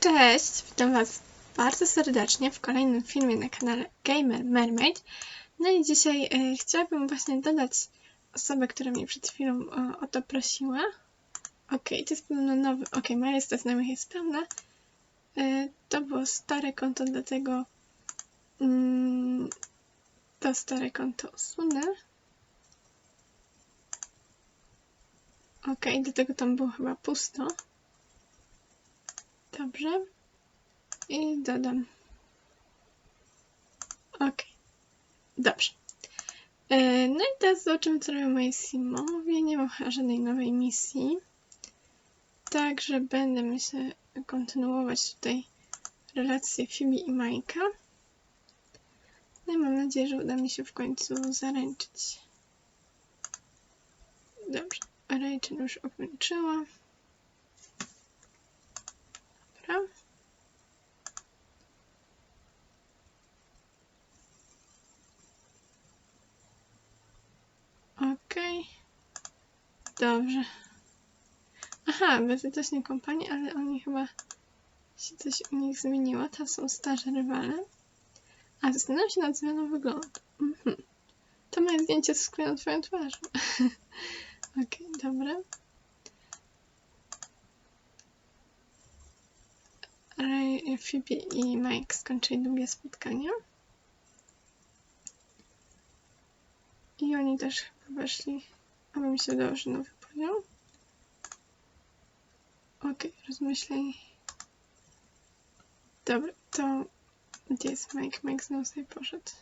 Cześć, witam Was bardzo serdecznie w kolejnym filmie na kanale Gamer Mermaid. No i dzisiaj e, chciałabym właśnie dodać osobę, która mnie przed chwilą o, o to prosiła. Ok, to jest pełno nowy. Ok, moja lista znajomych jest pełna. E, to było stare konto, dlatego mm, to stare konto usunę. Ok, dlatego tam było chyba pusto. Dobrze. I dodam. Ok. Dobrze. E, No i teraz zobaczymy, co robią moje Simowie. Nie mam żadnej nowej misji. Także będę, myślę, kontynuować tutaj relacje Phoebe i Majka. No i mam nadzieję, że uda mi się w końcu zaręczyć. Dobrze. Rachel już ukończyła. Dobra. Okej. Dobrze. Aha, bezużytecznej kompanii, ale oni chyba się coś u nich zmieniło. To są starzy rywale. A zastanawiam się nad zmianą wyglądu. Mhm. To moje zdjęcie z skleją twoją twarzą. Okej, dobra. Ray, Phoebe i Mike skończyli długie spotkania. I oni też chyba weszli, aby mi się że nowy poziom. Okej, rozmyśleń. Dobra, to gdzie jest Mike? Mike znowu sobie poszedł.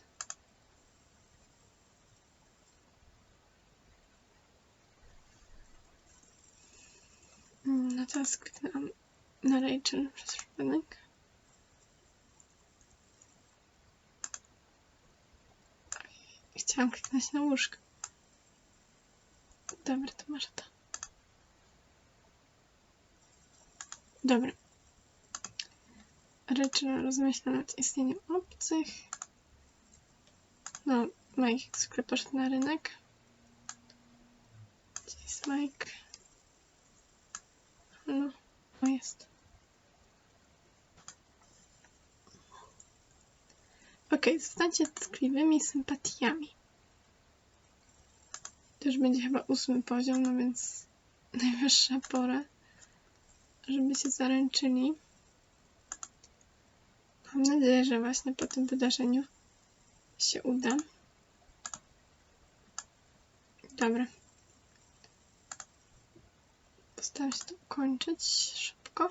Mm, No teraz kliknęłam na Rachel przez przypadek. Chciałam kliknąć na łóżko. Dobra, to masz to. Dobra. Rachel rozmyśla nad istnieniem obcych. No, Mike zwykle poszedł na rynek. Gdzie jest Mike? No, o jest. Okej, zostańcie tkliwymi sympatiami. To już będzie chyba ósmy poziom, no więc najwyższa pora, żeby się zaręczyli. Mam nadzieję, że właśnie po tym wydarzeniu się uda. Dobra. Postaram się to ukończyć szybko.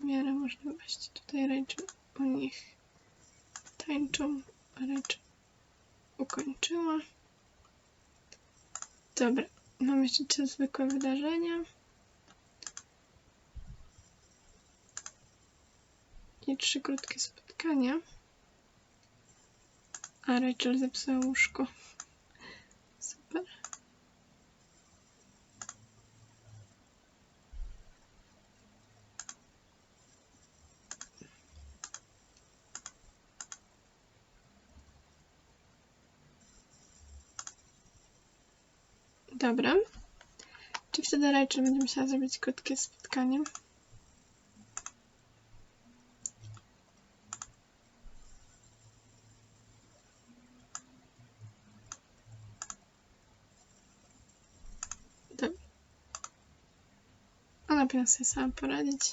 W miarę możliwości. Tutaj Rachel u nich tańczą. Rachel ukończyła. Dobra. Mam jeszcze trzy zwykłe wydarzenia. I trzy krótkie spotkania. A Rachel zepsuła łóżko. Dobra. Czy wtedy Rachel będzie musiała zrobić krótkie spotkanie? Dobra. Ona powinna sobie sama poradzić.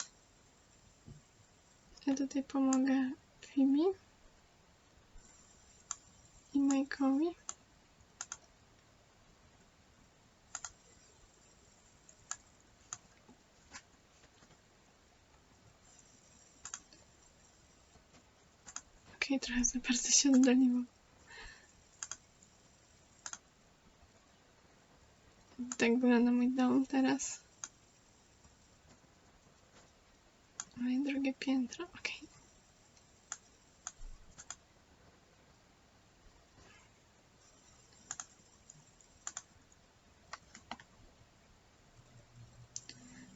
Ja tutaj pomogę Phoebe i Mike'owi. Okej, okay, trochę za bardzo się oddaliłam. Tak wygląda mój dom teraz. Moje drugie piętro, okej.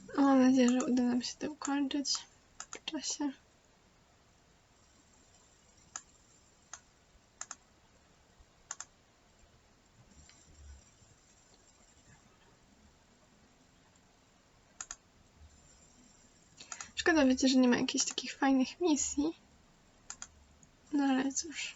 Okay. Mam nadzieję, że uda nam się to ukończyć w czasie. Szkoda, wiecie, że nie ma jakichś takich fajnych misji. No ale cóż.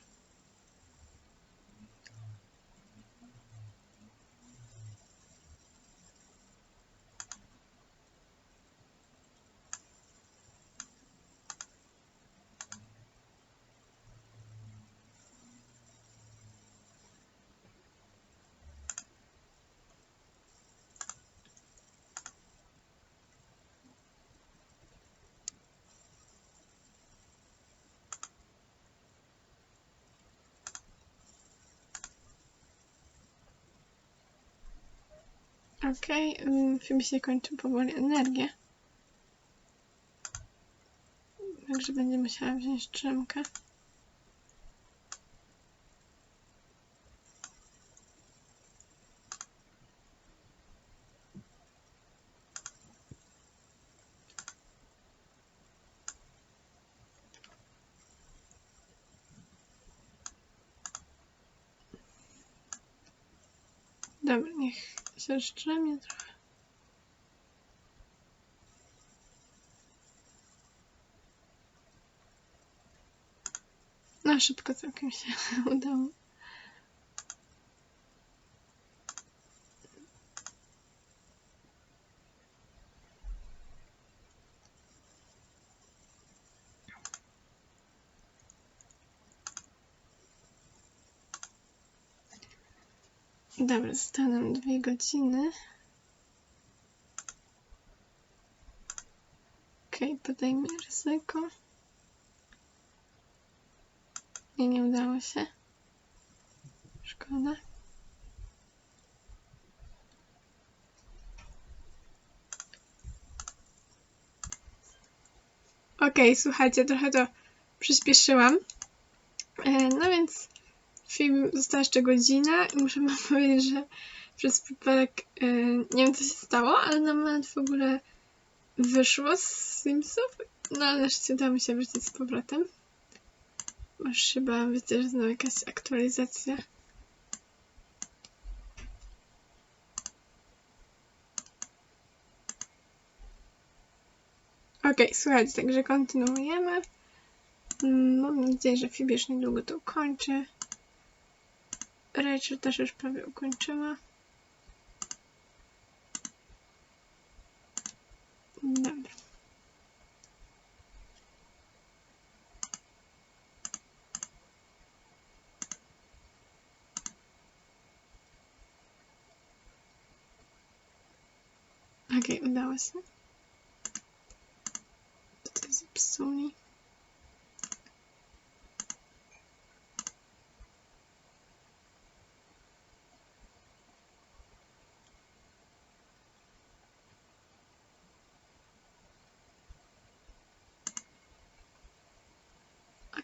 Okej, okay, film się kończy powoli energię. Także będzie musiała wziąć drzemkę. Dobra, niech się szczemie trochę. No, szybko całkiem się udało. Dobra, zostały nam dwie godziny. Okej, okay, podejmę ryzyko. Nie, nie udało się. Szkoda. Okej, okay, słuchajcie, trochę to przyspieszyłam. E, no więc film została jeszcze godzina i muszę wam powiedzieć, że przez przypadek yy, nie wiem co się stało, ale na moment w ogóle wyszło z Simsów, no ale jeszcze udało mi się wrócić z powrotem. Masz chyba, wiecie, że znowu jakaś aktualizacja. Okay, słuchajcie, także kontynuujemy. Mm, mam nadzieję, że już niedługo to ukończy. Rachel też już prawie ukończyła. Dobra. Okej, okay, udało się. Tutaj zepsuli.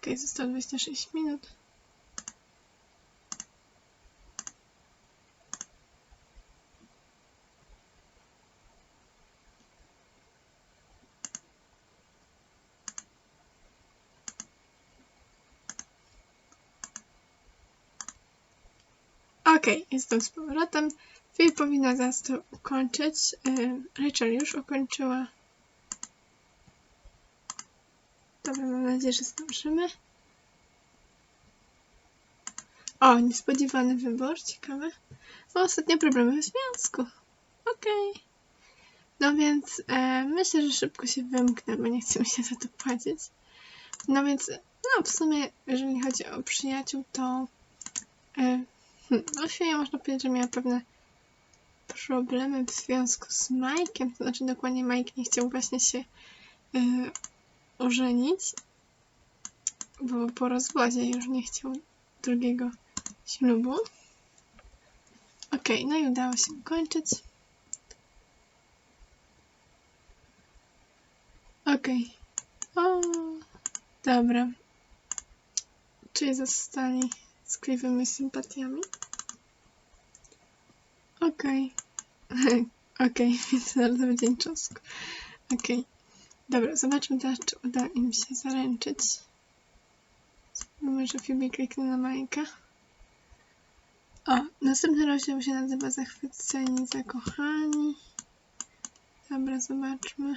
Ok, zostało 26 minut. Ok, jestem z powrotem. Filip powinna zaraz to ukończyć. Rachel już ukończyła. Dobra, mam nadzieję, że zdążymy. O, niespodziewany wybór, ciekawe. No, ostatnio problemy w związku. Okej. Okay. No więc e, myślę, że szybko się wymknę, bo nie chcę mi się za to płacić. No więc, no w sumie, jeżeli chodzi o przyjaciół, to e, hmm, no można powiedzieć, że miała pewne problemy w związku z Mike'iem, to znaczy dokładnie Mike nie chciał właśnie się e, ożenić, bo po rozwodzie już nie chciał drugiego ślubu. Ok, no i udało się ukończyć. Ok. O, dobra. Czy zostali skliwymi sympatiami? Okej. Okay. Okej, okay. Międzynarodowy Dzień Czosnku. Okej. Okay. Dobra, zobaczmy teraz, czy uda im się zaręczyć. Spróbujmy, że Phoebe kliknę na Majka. O, następny rozdział się nazywa Zachwyceni, zakochani. Dobra, zobaczmy.